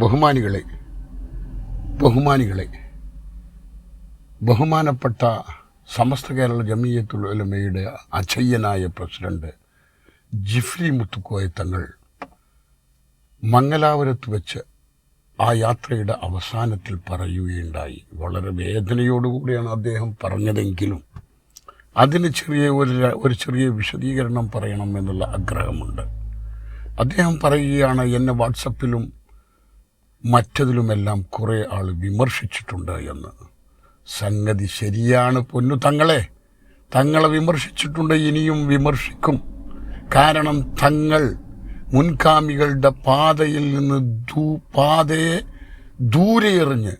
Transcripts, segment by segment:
ബഹുമാനികളെ ബഹുമാനികളെ ബഹുമാനപ്പെട്ട സമസ്ത കേരള ജമീയത്തുൽ ഉലമയുടെ അജയ്യനായ പ്രസിഡന്റ് ജിഫ്രി മുത്തുക്കോയ തങ്ങൾ മംഗലാപുരത്ത് വെച്ച് ആ യാത്രയുടെ അവസാനത്തിൽ പറയുകയുണ്ടായി. വളരെ വേദനയോടുകൂടിയാണ് അദ്ദേഹം പറഞ്ഞതെങ്കിലും അതിന് ചെറിയ ഒരു ഒരു ചെറിയ വിശദീകരണം പറയണം എന്നുള്ള ആഗ്രഹമുണ്ട്. അദ്ദേഹം പറയുകയാണ് എന്നെ വാട്സപ്പിലും മറ്റതിലുമെല്ലാം കുറേ ആൾ വിമർശിച്ചിട്ടുണ്ട് എന്ന്. സംഗതി ശരിയാണ് പൊന്നു തങ്ങളെ. തങ്ങളെ വിമർശിച്ചിട്ടുണ്ട് ഇനിയും വിമർശിക്കും. കാരണം തങ്ങൾ മുൻകാമികളുടെ പാതയിൽ നിന്ന് ദൂ പാതയെ ദൂരെ എറിഞ്ഞ്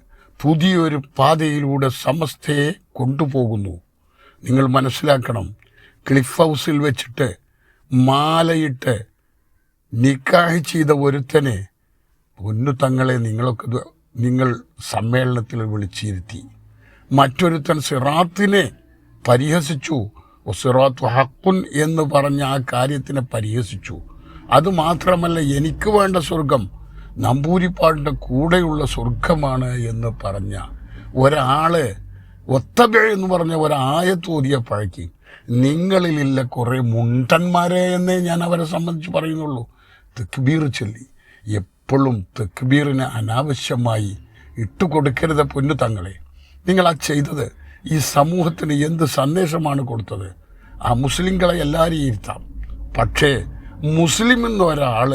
പുതിയൊരു പാതയിലൂടെ സമസ്തയെ കൊണ്ടുപോകുന്നു. നിങ്ങൾ മനസ്സിലാക്കണം ക്ലിഫ് ഹൗസിൽ വെച്ചിട്ട് മാലയിട്ട് നിക്കാഹി ചെയ്ത ഒരുത്തനെ പൊന്നു തങ്ങളെ നിങ്ങളൊക്കെ നിങ്ങൾ സമ്മേളനത്തിൽ വിളിച്ചിരുത്തി. മറ്റൊരുത്തൻ സിറാത്തിനെ പരിഹസിച്ചു. സിറാത്ത് ഹക്കുൻ എന്ന് പറഞ്ഞ ആ കാര്യത്തിനെ പരിഹസിച്ചു. അതുമാത്രമല്ല എനിക്ക് വേണ്ട സ്വർഗം നമ്പൂരിപ്പാടിന്റെ കൂടെയുള്ള സ്വർഗമാണ് എന്ന് പറഞ്ഞ ഒരാൾ ഒത്തബ എന്ന് പറഞ്ഞ ഒരായത്തോതിയ പഴക്കി. നിങ്ങളിലില്ല കുറേ മുണ്ടന്മാരെ എന്നേ ഞാൻ അവരെ സംബന്ധിച്ച് പറയുന്നുള്ളൂ. തെക്കുബീർ ചൊല്ലി. എപ്പോഴും തെക്കുബീറിന് അനാവശ്യമായി ഇട്ടുകൊടുക്കരുത് പൊന്നു തങ്ങളെ. നിങ്ങൾ ആ ചെയ്തത് ഈ സമൂഹത്തിന് എന്ത് സന്ദേശമാണ് കൊടുത്തത്? ആ മുസ്ലിങ്ങളെ എല്ലാവരെയും ഇരുത്താം. പക്ഷേ മുസ്ലിം എന്നൊരാൾ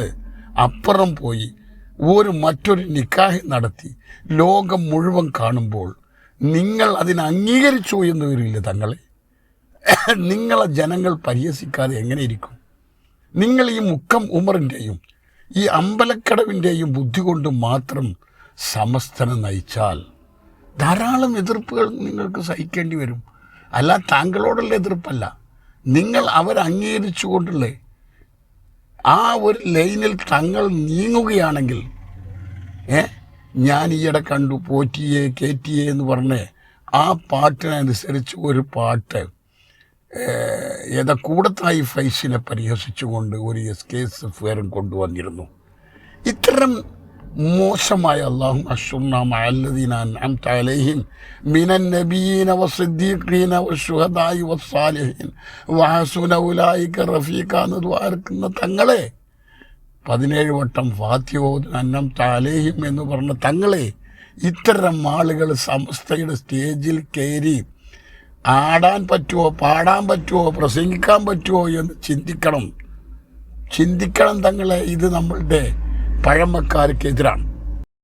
അപ്പുറം പോയി ഒരു മറ്റൊരു നിക്കാഹ് നടത്തി ലോകം മുഴുവൻ കാണുമ്പോൾ നിങ്ങൾ അതിനെ അംഗീകരിച്ചു എന്ന് വരില്ല തങ്ങളെ. നിങ്ങളെ ജനങ്ങൾ പരിഹസിക്കാതെ എങ്ങനെയിരിക്കും നിങ്ങൾ ഈ മുക്കം ഉമറിന്റെയും ഈ അമ്പലക്കടവിന്റെയും ബുദ്ധി കൊണ്ട് മാത്രം സമസ്തനെ നയിച്ചാൽ ധാരാളം എതിർപ്പുകൾ നിങ്ങൾക്ക് സഹിക്കേണ്ടി വരും. അല്ല താങ്കളോടുള്ള എതിർപ്പല്ല. നിങ്ങൾ അവർ അവരംഗീകരിച്ചുകൊണ്ടുള്ളേ ആ ഒരു ലൈനിൽ തങ്ങൾ നീങ്ങുകയാണെങ്കിൽ ഏ ഞാൻ ഈയിടെ കണ്ടു പോറ്റിയെ കേറ്റിയെ എന്ന് പറഞ്ഞ് ആ പാട്ടിനനുസരിച്ച് ഒരു പാട്ട് ഏതാ കൂടത്തായി ഫൈസിനെ പരിഹസിച്ചുകൊണ്ട് ഒരു എസ് കെ എസ് എഫ് കൊണ്ടുവന്നിരുന്നു. ഇത്തരം മോശമായ അള്ളാഹു അഷുറീൻ മിനൻ നബീന വസിദ്ദീഖീന വശുഹദായി വസ്സാലിഹീൻ വഹസുന ഉലായിക റഫീഖ എന്ന് ദ്വാരക്കുന്ന തങ്ങളെ പതിനേഴ് വട്ടം ഫാത്തിയോദ് അന്നം താലേഹിം എന്ന് പറഞ്ഞ തങ്ങളെ ഇത്തരം ആളുകൾ സമസ്തയുടെ സ്റ്റേജിൽ കയറി ആടാൻ പറ്റുമോ പാടാൻ പറ്റുമോ പ്രസംഗിക്കാൻ പറ്റുമോ എന്ന് ചിന്തിക്കണം. ചിന്തിക്കണം തങ്ങളെ ഇത് നമ്മളുടെ പഴമക്കാർക്കെതിരാണ്.